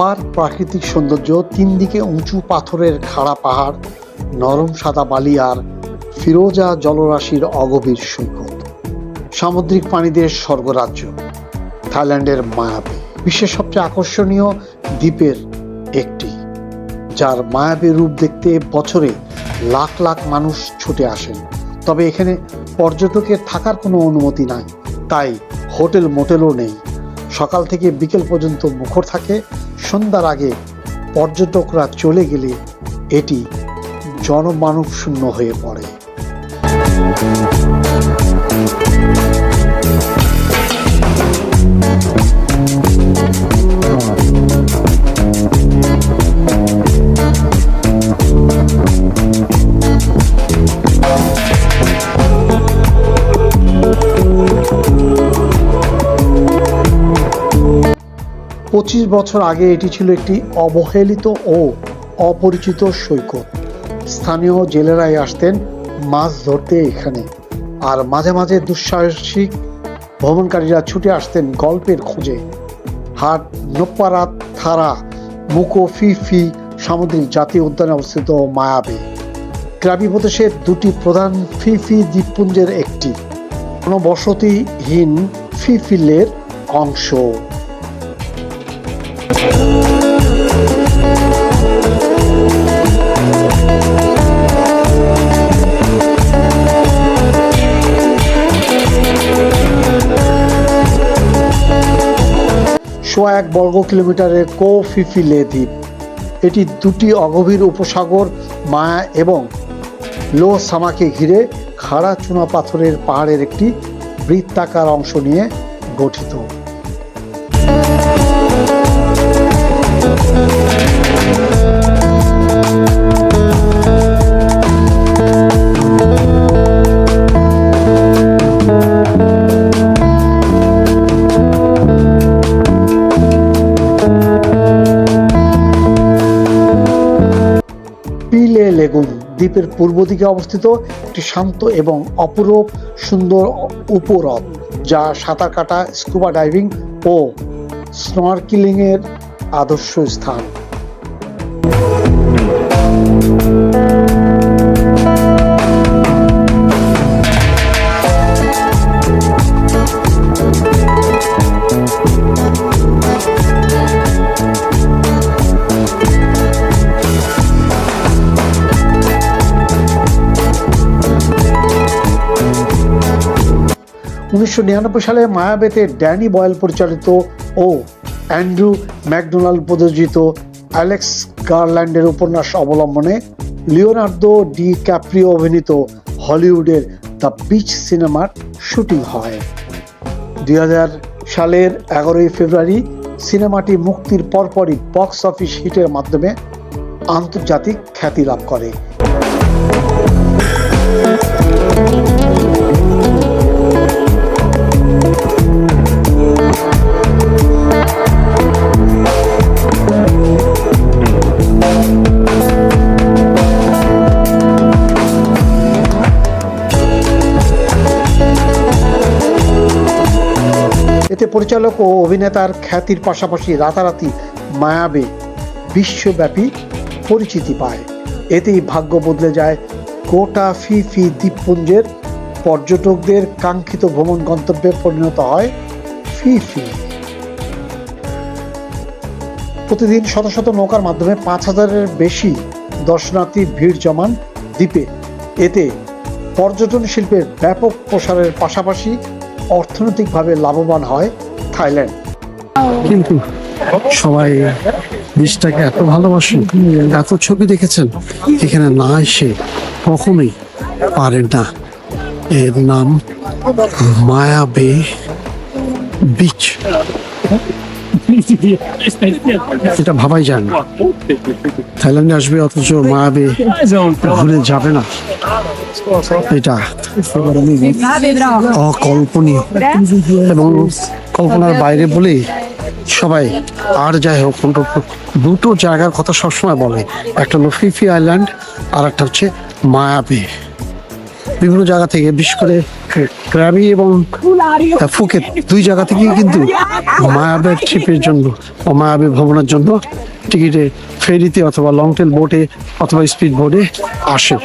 অপার প্রাকৃতিক সৌন্দর্য তিন দিকে উঁচু পাথরের খাড়া পাহাড়, নরম সাদা বালি আর ফিরোজা জলরাশির অগভীর সৈকত। সামুদ্রিক প্রাণীদের স্বর্গরাজ্য, থাইল্যান্ডের মায়াবী। বিশ্বের সবচেয়ে আকর্ষণীয় দ্বীপের একটি, যার মায়াবী রূপ দেখতে বছরে লাখ লাখ মানুষ ছুটে আসেন। তবে এখানে পর্যটকের থাকার কোনো অনুমতি নাই, তাই হোটেল মোটেলও নেই। সকাল থেকে বিকেল পর্যন্ত মুখর থাকে সন্ধ্যার আগে পর্যটকরা চলে গেলে এটি জনমানব শূন্য হয়ে পড়ে। পঁচিশ বছর আগে এটি ছিল একটি অবহেলিত ও অপরিচিত সৈকত। স্থানীয় জেলেরাই আসতেন মাছ ধরতে এখানে। আর মাঝে মাঝে দুঃসাহসিক ভ্রমণকারীরা ছুটে আসতেন গল্পের খোঁজে। হাট নোপ্পারাত থারা, মুকো, ফি ফি সামুদ্রিক জাতীয় উদ্যানে অবস্থিত মায়াবে। ক্রাবি প্রদেশের দুটি প্রধান ফি ফি দ্বীপপুঞ্জের একটি। কোনো বসতিহীন ফিফিলের অংশ। সোয়া এক বর্গ কিলোমিটারের কো ফিফিলে দ্বীপ এটি দুটি অগভীর উপসাগর, মায়া এবং লো সামাকে ঘিরে খাড়া চুনা পাথরের পাহাড়ের একটি বৃত্তাকার অংশ নিয়ে গঠিত। দ্বীপের পূর্ব দিকে অবস্থিত একটি শান্ত এবং অপরূপ সুন্দর উপহ্রদ যা সাঁতার কাটা স্কুবা ডাইভিং ও স্নরকেলিং এর আদর্শ স্থান। উনিশশো নিরানব্বই সালে মায়াবেতে ড্যানি বয়েল পরিচালিত ও অ্যান্ড্রু ম্যাকডোনাল্ড প্রযোজিত অ্যালেক্স গার্ল্যান্ডের উপন্যাস অবলম্বনে লিওনার্দো ডি ক্যাপ্রিও অভিনীত হলিউডের দ্য বিচ সিনেমার শুটিং হয়। দুই হাজার সালের এগারোই ফেব্রুয়ারি সিনেমাটি মুক্তির পরপরই বক্স অফিস হিটের মাধ্যমে আন্তর্জাতিক খ্যাতি লাভ করে। এতে পরিচালক ও অভিনেতার খ্যাতির পাশাপাশি রাতারাতি মায়াবে বিশ্বব্যাপী পরিচিতি পায়। এতেই ভাগ্য বদলে যায় গোটা ফি ফি দ্বীপপুঞ্জের। পর্যটকদের কাঙ্ক্ষিত ভ্রমণ গন্তব্যে পরিণত হয় ফি ফি। প্রতিদিন শত শত নৌকার মাধ্যমে পাঁচ হাজারের বেশি দর্শনার্থী ভিড় জমান দ্বীপে। এতে পর্যটন শিল্পের ব্যাপক প্রসারের পাশাপাশি অর্থনৈতিকভাবে লাভবান হয় থাইল্যান্ড। কিন্তু সবাই দেশটাকে এত ভালোবাসেন এত ছবি দেখেছেন, এখানে না এসে কখনোই পারেন না। এর নাম মায়াবে বিচ। এটা ভাবাই যায় না। থাইল্যান্ডে আসবে অথচ মায়াবে ঘুরে যাবে না। এটা অকল্পনীয়। এবং কল্পনার বাইরে বলেই সবাই আর যাই হোক দুটো জায়গার কথা সবসময় বলে। একটা হলো আইল্যান্ড আর একটা হচ্ছে মায়াবী। বিভিন্ন জায়গা থেকে, বিশেষ করে ক্রাবি এবং ফুকেট দুই জায়গা থেকে কিন্তু মায়াবের ট্রিপের জন্য ও মায়াবী ভ্রমণের জন্য টিকিটে ফেরিতে অথবা লং টেল বোটে অথবা স্পিড বোটে আসে।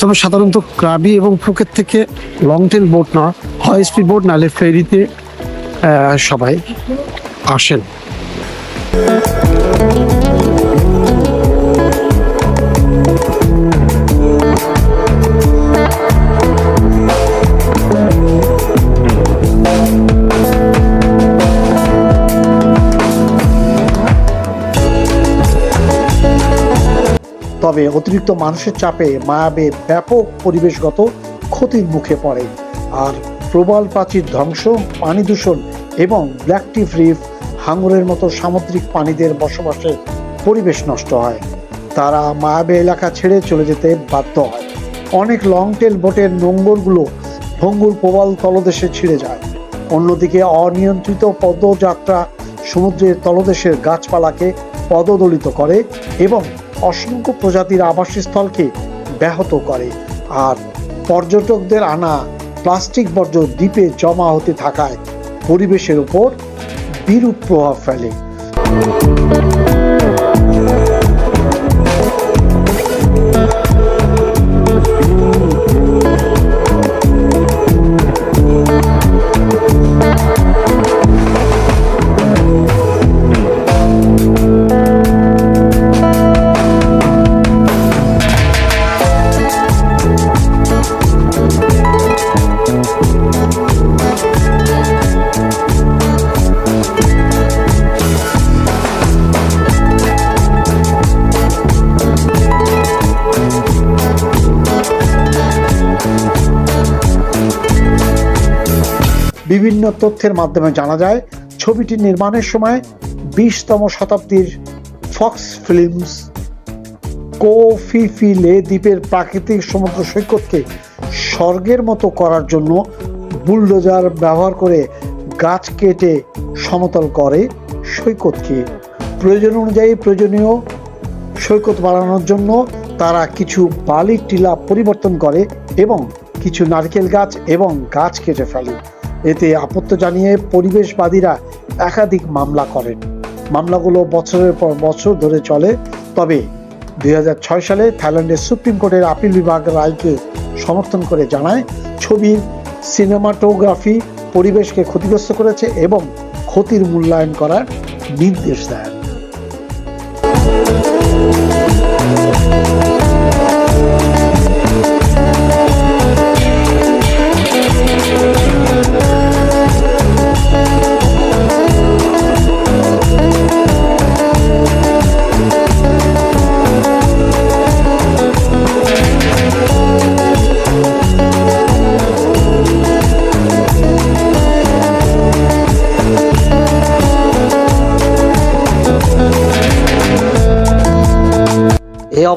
তবে সাধারণত ক্রাবি এবং ফুকেট থেকে লং টেল বোট না হয় স্পিড বোট নাহলে ফেরিতে সবাই আসেন। তবে অতিরিক্ত মানুষের চাপে মায়াবে ব্যাপক পরিবেশগত ক্ষতির মুখে পড়ে। আর প্রবল প্রাচীর ধ্বংস, পানি দূষণ এবং ব্ল্যাক টিপ রিফ হাঙ্গরের মতো সামুদ্রিক প্রাণীদের বসবাসের পরিবেশ নষ্ট হয়। তারা মায়াবে এলাকা ছেড়ে চলে যেতে বাধ্য হয়। অনেক লং টেল বোটের নোঙ্গরগুলো ভঙ্গুর প্রবাল তলদেশে ছিঁড়ে যায়। অন্যদিকে অনিয়ন্ত্রিত পদযাত্রা সমুদ্রের তলদেশের গাছপালাকে পদদলিত করে এবং অসংখ্য প্রজাতির আবাসস্থলকে ব্যাহত করে আর পর্যটকদের আনা প্লাস্টিক বর্জ্য দ্বীপে জমা হতে থাকায় পরিবেশের উপর বিরূপ প্রভাব ফেলে। বিভিন্ন তথ্যের মাধ্যমে জানা যায়, ছবিটি নির্মাণের সময় বিশতম শতাব্দীর ফক্স ফিল্মস কোফিফিলে দ্বীপের প্রাকৃতিক সমুদ্র সৈকতকে স্বর্গের মতো করার জন্য বুলডোজার ব্যবহার করে গাছ কেটে সমতল করে সৈকতকে। প্রয়োজন অনুযায়ী প্রয়োজনীয় সৈকত বাড়ানোর জন্য তারা কিছু বালির টিলা পরিবর্তন করে এবং কিছু নারকেল গাছ এবং গাছ কেটে ফেলে। এতে আপত্তি জানিয়ে পরিবেশবাদীরা একাধিক মামলা করেন। মামলাগুলো বছরের পর বছর ধরে চলে, তবে দু হাজার ছয় সালে থাইল্যান্ডের সুপ্রিম কোর্টের আপিল বিভাগ রায়কে সমর্থন করে জানায়, ছবির সিনেমাটোগ্রাফি পরিবেশকে ক্ষতিগ্রস্ত করেছে এবং ক্ষতির মূল্যায়ন করার নির্দেশ দেন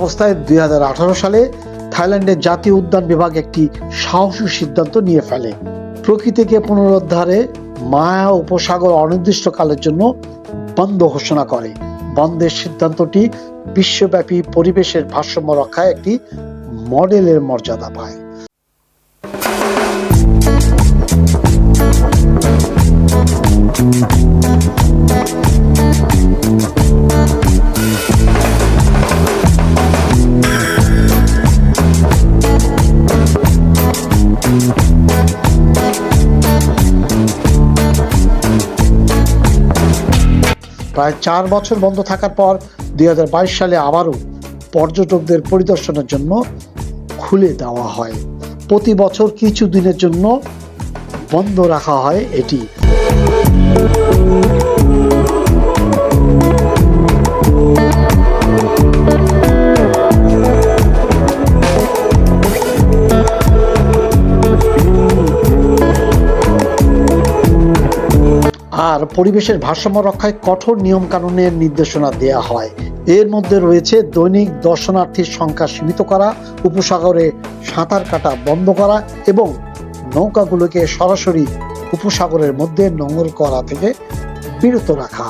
অবস্থায় দুই হাজার আঠারো সালে থাইল্যান্ডের জাতীয় উদ্যান বিভাগ একটি সাহসী সিদ্ধান্ত নিয়ে ফেলে। প্রকৃতিকে পুনরুদ্ধারে মায়া উপসাগর অনির্দিষ্টকালের জন্য বন্ধ ঘোষণা করে। বন্ধের সিদ্ধান্তটি বিশ্বব্যাপী পরিবেশের ভারসাম্য রক্ষায় একটি মডেলের মর্যাদা পায়। প্রায় চার বছর বন্ধ থাকার পর দুই হাজার বাইশ সালে আবারও পর্যটকদের পরিদর্শনের জন্য খুলে দেওয়া হয়। প্রতি বছর কিছু দিনের জন্য বন্ধ রাখা হয় এটি। আর পরিবেশের ভারসাম্য রক্ষায় কঠোর নিয়মকানুনের নির্দেশনা দেয়া হয়। এর মধ্যে রয়েছে দৈনিক দর্শনার্থীর সংখ্যা সীমিত করা, উপসাগরে সাঁতার কাটা বন্ধ করা এবং নৌকাগুলোকে সরাসরি উপসাগরের মধ্যে নোঙর করা থেকে বিরত রাখা।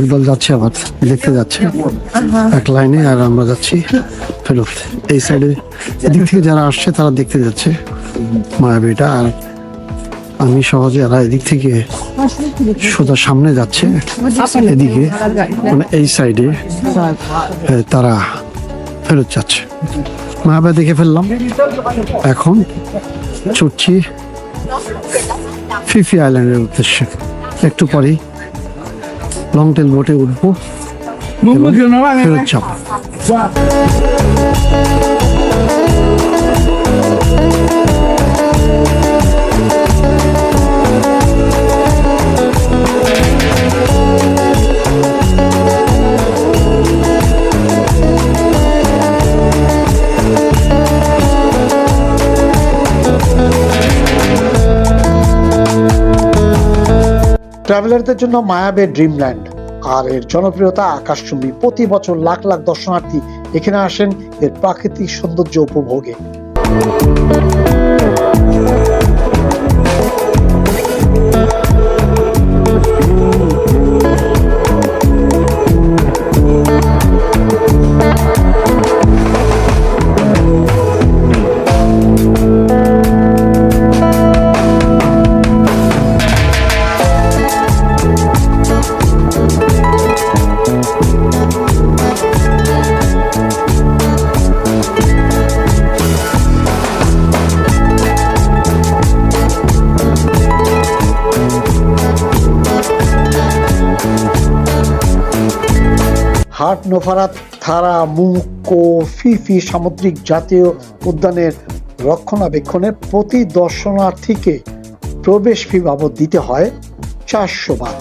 একদল যাচ্ছে আবার, দেখতে যাচ্ছে। এক লাইনে আর আমরা যাচ্ছি ফেরত। এই সাইডে, এদিক থেকে যারা আসছে তারা দেখতে যাচ্ছে মায়াবিটা আর আমি সহজে এরা এদিক থেকে সোজা সামনে যাচ্ছে। এদিকে মানে এই সাইডে তারা ফেরত যাচ্ছে। মায়াবা দেখে ফেললাম। এখন ছুটছি ফিফি আইল্যান্ডের উদ্দেশ্যে। একটু পরেই লং টেল বোটে উঠবো ফেরত চাপ Thank যাব ট্রাভেলারদের জন্য মায়াবে ড্রিমল্যান্ড আর এর জনপ্রিয়তা আকাশচুম্বী প্রতি বছর লাখ লাখ দর্শনার্থী এখানে আসেন এর প্রাকৃতিক সৌন্দর্য উপভোগে। নোফারাত থারা মুকো ফিফি সামুদ্রিক জাতীয় উদ্যানের রক্ষণাবেক্ষণে প্রতি দর্শনার্থীকে প্রবেশ ফি বাবদ দিতে হয় চারশো বাদ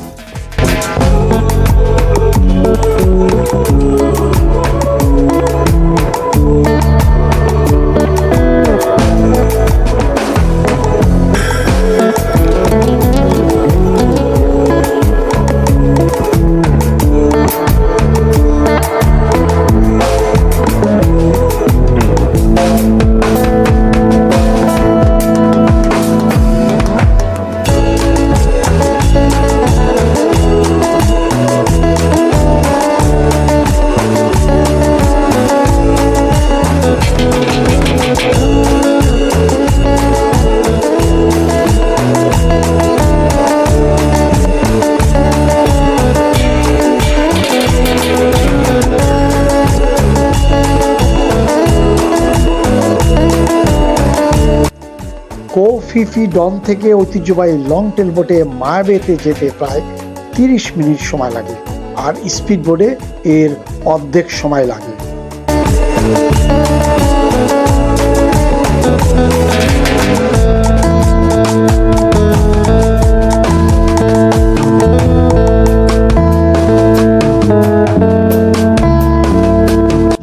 কো ফিফি ডন থেকে ঐতিহ্যবাহী লং টেল বোটে মায়াবেতে যেতে প্রায় তিরিশ মিনিট সময় লাগে, আর স্পিড বোটে এর অর্ধেক সময় লাগে।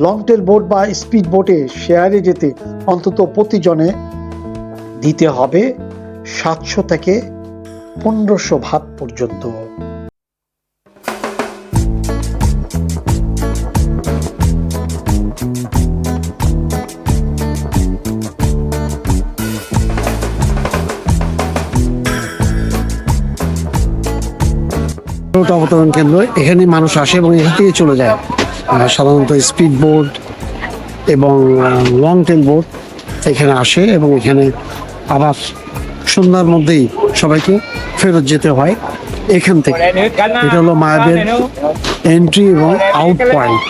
লং টেল বোট বা স্পিড বোটে শেয়ারে যেতে অন্তত প্রতিজনে দিতে হবে সাতশো থেকে পনেরোশো ভাত পর্যন্ত। অবতরণ কেন্দ্র এখানে মানুষ আসে এবং এখান থেকে চলে যায়। সাধারণত স্পিড বোট এবং লং টেল বোট এখানে আসে এবং এখানে আবার সন্ধ্যার মধ্যেই সবাইকে ফেরত যেতে হয় এখান থেকে। এটা হলো মায়াবের এন্ট্রি এবং আউট পয়েন্ট